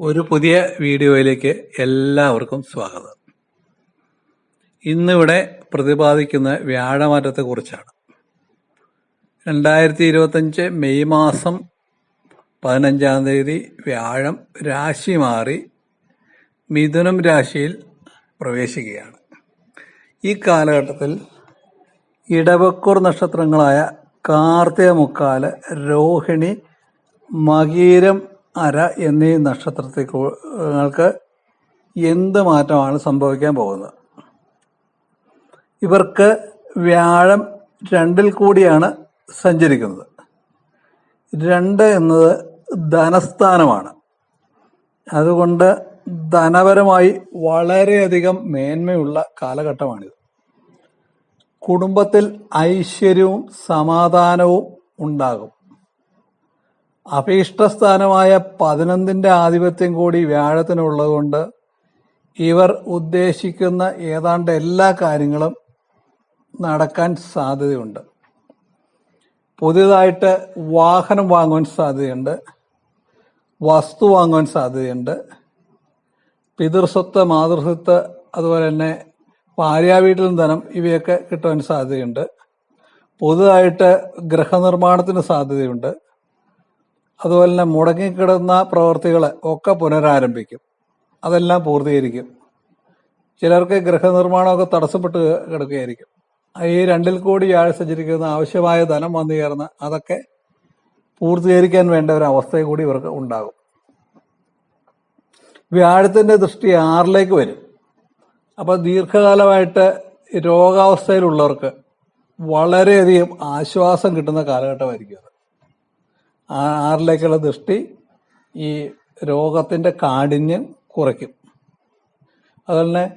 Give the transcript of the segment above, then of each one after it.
ഒരു പുതിയ വീഡിയോയിലേക്ക് എല്ലാവർക്കും സ്വാഗതം. ഇന്നിവിടെ പ്രതിപാദിക്കുന്ന വ്യാഴമാറ്റത്തെക്കുറിച്ചാണ്. രണ്ടായിരത്തി ഇരുപത്തഞ്ച് മെയ് മാസം പതിനഞ്ചാം തീയതി വ്യാഴം രാശി മാറി മിഥുനം രാശിയിൽ പ്രവേശിക്കുകയാണ്. ഈ കാലഘട്ടത്തിൽ ഇടവക്കൂർ നക്ഷത്രങ്ങളായ കാർത്തിക മുക്കാൽ രോഹിണി മകീരം അര എന്നീ നക്ഷത്രങ്ങൾക്ക് എന്ത് മാറ്റമാണ് സംഭവിക്കാൻ പോകുന്നത്? ഇവർക്ക് വ്യാഴം രണ്ടിൽ കൂടിയാണ് സഞ്ചരിക്കുന്നത്. രണ്ട് എന്നത് ധനസ്ഥാനമാണ്. അതുകൊണ്ട് ധനപരമായി വളരെയധികം മേന്മയുള്ള കാലഘട്ടമാണിത്. കുടുംബത്തിൽ ഐശ്വര്യവും സമാധാനവും ഉണ്ടാകും. അഭീഷ്ടസ്ഥാനമായ പതിനൊന്നിന്റെ ആധിപത്യം കൂടി വ്യാഴത്തിനുള്ളതുകൊണ്ട് ഇവർ ഉദ്ദേശിക്കുന്ന ഏതാണ്ട് എല്ലാ കാര്യങ്ങളും നടക്കാൻ സാധ്യതയുണ്ട്. പുതിയതായിട്ട് വാഹനം വാങ്ങുവാൻ സാധ്യതയുണ്ട്. വസ്തു വാങ്ങുവാൻ സാധ്യതയുണ്ട്. പിതൃസ്വത്ത് മാതൃസ്വത്ത് അതുപോലെ തന്നെ ഭാര്യാവീട്ടിൽ ധനം ഇവയൊക്കെ കിട്ടുവാൻ സാധ്യതയുണ്ട്. പുതുതായിട്ട് ഗൃഹനിർമ്മാണത്തിന് സാധ്യതയുണ്ട്. അതുപോലെ തന്നെ മുടങ്ങിക്കിടന്ന പ്രവർത്തികൾ ഒക്കെ പുനരാരംഭിക്കും. അതെല്ലാം പൂർത്തീകരിക്കും. ചിലർക്ക് ഗൃഹനിർമ്മാണമൊക്കെ തടസ്സപ്പെട്ട് കിടക്കുകയായിരിക്കും. ഈ രണ്ടിൽ കൂടി ആഴ് സഞ്ചരിക്കുന്ന ആവശ്യമായ ധനം വന്നു ചേർന്ന് അതൊക്കെ പൂർത്തീകരിക്കാൻ വേണ്ട ഒരു അവസ്ഥ കൂടി ഇവർക്ക് ഉണ്ടാകും. വ്യാഴത്തിന്റെ ദൃഷ്ടി ആറിലേക്ക് വരും. അപ്പൊ ദീർഘകാലമായിട്ട് രോഗാവസ്ഥയിലുള്ളവർക്ക് വളരെയധികം ആശ്വാസം കിട്ടുന്ന കാലഘട്ടമായിരിക്കും അത്. ആറിലേക്കുള്ള ദൃഷ്ടി ഈ രോഗത്തിന്റെ കാഠിന്യം കുറയ്ക്കും. അതുപോലെ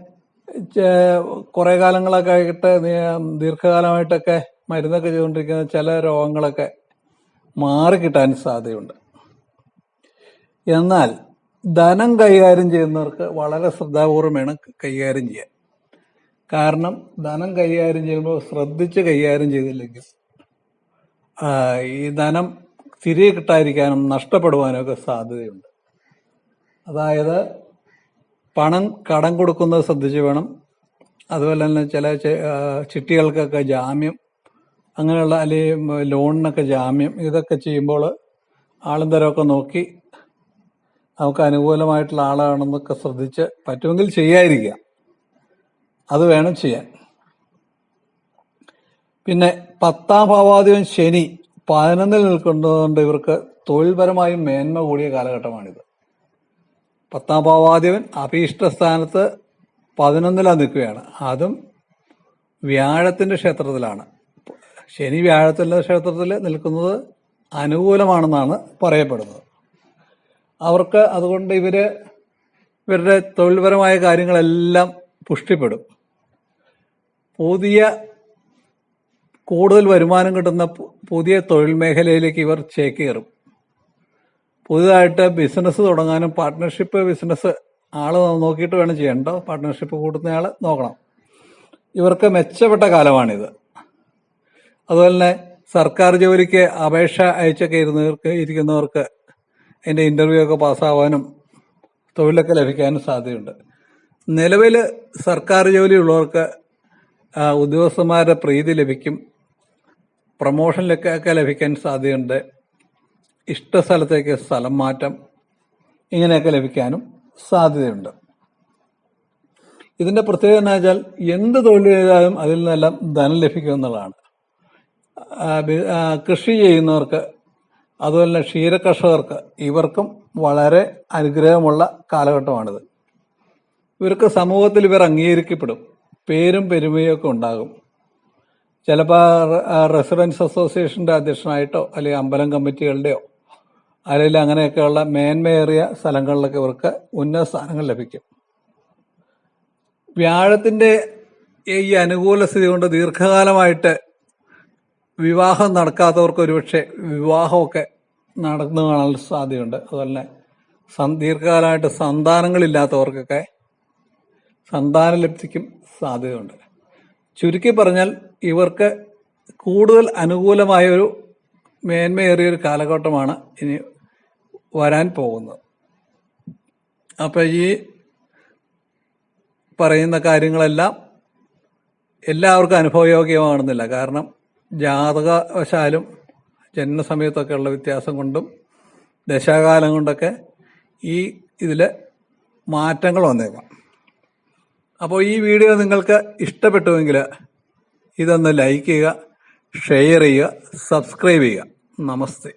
കുറെ കാലങ്ങളൊക്കെ ആയിട്ട് ദീർഘകാലമായിട്ടൊക്കെ മരുന്നൊക്കെ ചെയ്തുകൊണ്ടിരിക്കുന്ന ചില രോഗങ്ങളൊക്കെ മാറിക്കിട്ടാൻ സാധ്യതയുണ്ട്. എന്നാൽ ധനം കൈകാര്യം ചെയ്യുന്നവർക്ക് വളരെ ശ്രദ്ധാപൂർവം വേണം കൈകാര്യം ചെയ്യാൻ. കാരണം ധനം കൈകാര്യം ചെയ്യുമ്പോൾ ശ്രദ്ധിച്ച് കൈകാര്യം ചെയ്തില്ലെങ്കിൽ ഈ ധനം തിരികെ കിട്ടാതിരിക്കാനും നഷ്ടപ്പെടുവാനും ഒക്കെ സാധ്യതയുണ്ട്. അതായത് പണം കടം കൊടുക്കുന്നത് ശ്രദ്ധിച്ച് വേണം. അതുപോലെ തന്നെ ചില ചിട്ടികൾക്കൊക്കെ ജാമ്യം അങ്ങനെയുള്ള അല്ലെങ്കിൽ ലോണിനൊക്കെ ജാമ്യം ഇതൊക്കെ ചെയ്യുമ്പോൾ ആളും തരമൊക്കെ നോക്കി നമുക്ക് അനുകൂലമായിട്ടുള്ള ആളാണെന്നൊക്കെ ശ്രദ്ധിച്ച് പറ്റുമെങ്കിൽ ചെയ്യാതിരിക്കുക അത് വേണം ചെയ്യാൻ. പിന്നെ പത്താം ഭാവാധിപൻ ശനി പതിനൊന്നിൽ നിൽക്കുന്നതുകൊണ്ട് ഇവർക്ക് തൊഴിൽപരമായും മേന്മ കൂടിയ കാലഘട്ടമാണിത്. പത്താം ഭാവാധിപൻ അഭീഷ്ട സ്ഥാനത്ത് പതിനൊന്നിലാ നിൽക്കുകയാണ്. അതും വ്യാഴത്തിന്റെ ക്ഷേത്രത്തിലാണ്. ശനി വ്യാഴത്തിന്റെ ക്ഷേത്രത്തിൽ നിൽക്കുന്നത് അനുകൂലമാണെന്നാണ് പറയപ്പെടുന്നത്. അവർക്ക് അതുകൊണ്ട് ഇവർ ഇവരുടെ തൊഴിൽപരമായ കാര്യങ്ങളെല്ലാം പുഷ്ടിപ്പെടും. പുതിയ കൂടുതൽ വരുമാനം കിട്ടുന്ന പുതിയ തൊഴിൽ മേഖലയിലേക്ക് ഇവർ ചേക്കേറും. പുതുതായിട്ട് ബിസിനസ് തുടങ്ങാനും പാർട്ട്ണർഷിപ്പ് ബിസിനസ് ആൾ നോക്കിയിട്ട് വേണം ചെയ്യണ്ടോ പാർട്ട്ണർഷിപ്പ് കൂട്ടുന്നയാൾ നോക്കണം. ഇവർക്ക് മെച്ചപ്പെട്ട കാലമാണിത്. അതുപോലെ തന്നെ സർക്കാർ ജോലിക്ക് അപേക്ഷ അയച്ചൊക്കെ ഇരുന്നവർക്ക് ഇരിക്കുന്നവർക്ക് അതിന്റെ ഇന്റർവ്യൂ ഒക്കെ പാസ്സാവാനും തൊഴിലൊക്കെ ലഭിക്കാനും സാധ്യതയുണ്ട്. നിലവിൽ സർക്കാർ ജോലിയുള്ളവർക്ക് ഉദ്യോഗസ്ഥന്മാരുടെ പ്രീതി ലഭിക്കും. പ്രൊമോഷനിലൊക്കെ ലഭിക്കാൻ സാധ്യതയുണ്ട്. ഇഷ്ട സ്ഥലത്തേക്ക് സ്ഥലം മാറ്റം ഇങ്ങനെയൊക്കെ ലഭിക്കാനും സാധ്യതയുണ്ട്. ഇതിന്റെ പ്രത്യേകത എന്ന് വെച്ചാൽ എന്ത് തൊഴിൽ ചെയ്താലും അതിൽ നിന്നെല്ലാം ധനം ലഭിക്കും എന്നുള്ളതാണ്. കൃഷി ചെയ്യുന്നവർക്ക് അതുപോലെ തന്നെ ക്ഷീരകർഷകർക്ക് ഇവർക്കും വളരെ അനുഗ്രഹമുള്ള കാലഘട്ടമാണിത്. ഇവർക്ക് സമൂഹത്തിൽ ഇവർ അംഗീകരിക്കപ്പെടും. പേരും പെരുമയൊക്കെ ഉണ്ടാകും. ചിലപ്പോൾ റെസിഡൻസ് അസോസിയേഷന്റെ അധ്യക്ഷനായിട്ടോ അല്ലെങ്കിൽ അമ്പലം കമ്മിറ്റികളുടെയോ അല്ലെങ്കിൽ അങ്ങനെയൊക്കെയുള്ള മേന്മയേറിയ സ്ഥലങ്ങളിലൊക്കെ ഇവർക്ക് ഉന്നത സ്ഥാനങ്ങൾ ലഭിക്കും. വ്യാഴത്തിന്റെ ഈ അനുകൂല സ്ഥിതി കൊണ്ട് ദീർഘകാലമായിട്ട് വിവാഹം നടക്കാത്തവർക്ക് ഒരുപക്ഷെ വിവാഹമൊക്കെ നടന്നു കാണാൻ സാധ്യതയുണ്ട്. അതുപോലെ തന്നെ ദീർഘകാലമായിട്ട് സന്താനങ്ങളില്ലാത്തവർക്കൊക്കെ സന്താന ലബ്ധിക്കും സാധ്യതയുണ്ട്. ചുരുക്കി പറഞ്ഞാൽ ഇവർക്ക് കൂടുതൽ അനുകൂലമായ ഒരു മേന്മയേറിയ ഒരു കാലഘട്ടമാണ് ഇനി വരാൻ പോകുന്നത്. അപ്പം ഈ പറയുന്ന കാര്യങ്ങളെല്ലാം എല്ലാവർക്കും അനുഭവയോഗ്യമാണെന്നില്ല. കാരണം ജാതകവശാലും ജനനസമയത്തൊക്കെയുള്ള വ്യത്യാസം കൊണ്ടും ദശാകാലം കൊണ്ടൊക്കെ ഈ ഇതിൽ മാറ്റങ്ങൾ വന്നേക്കാം. അപ്പോൾ ഈ വീഡിയോ നിങ്ങൾക്ക് ഇഷ്ടപ്പെട്ടുവെങ്കിൽ ഇതൊന്ന് ലൈക്ക് ചെയ്യുക ഷെയർ ചെയ്യുക സബ്സ്ക്രൈബ് ചെയ്യുക. നമസ്തേ.